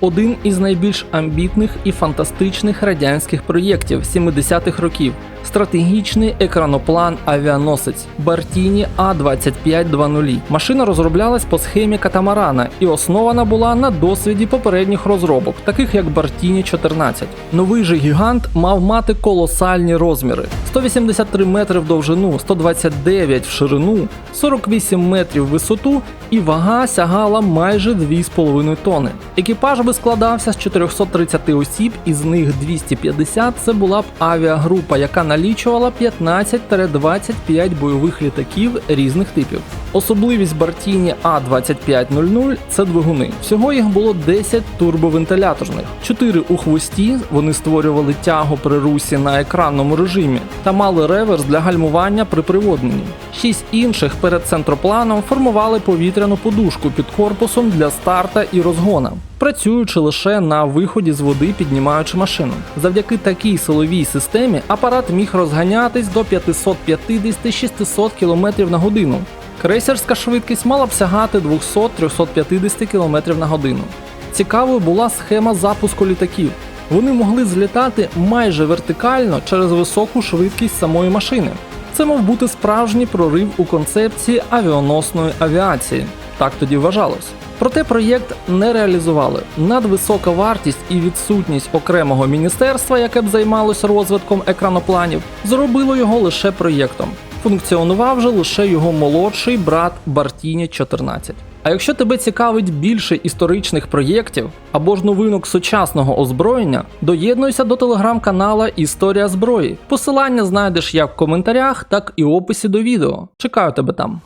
один із найбільш амбітних і фантастичних радянських проєктів 70-х років. Стратегічний екраноплан авіаносець Бартіні А2520. Машина розроблялась по схемі катамарана і основана була на досвіді попередніх розробок, таких як Бартіні 14. Новий же гігант мав мати колосальні розміри: 183 метри в довжину, 129 в ширину, 48 метрів в висоту і вага сягала майже 2,5 тонни. Екіпаж би складався з 430 осіб, із них 250 це була б авіагрупа, яка налічувала 15-25 бойових літаків різних типів. Особливість Бартіні А2500 це двигуни. Всього їх було 10 турбовентиляторних, 4 у хвості. Вони створювали тягу при русі на екранному режимі та мали реверс для гальмування при приводненні. Шість інших перед центропланом формували повітряну подушку під корпусом для старта і розгона. Працюючи лише на виході з води, піднімаючи машину. Завдяки такій силовій системі апарат міг розганятись до 550-600 км на годину. Крейсерська швидкість мала б сягати 200-350 км на годину. Цікавою була схема запуску літаків. Вони могли злітати майже вертикально через високу швидкість самої машини. Це мав бути справжній прорив у концепції авіаносної авіації. Так тоді вважалось. Проте проєкт не реалізували. Надвисока вартість і відсутність окремого міністерства, яке б займалося розвитком екранопланів, зробило його лише проєктом. Функціонував же лише його молодший брат Бартіні 14. А якщо тебе цікавить більше історичних проєктів або ж новинок сучасного озброєння, доєднуйся до телеграм-канала Історія зброї. Посилання знайдеш як в коментарях, так і в описі до відео. Чекаю тебе там.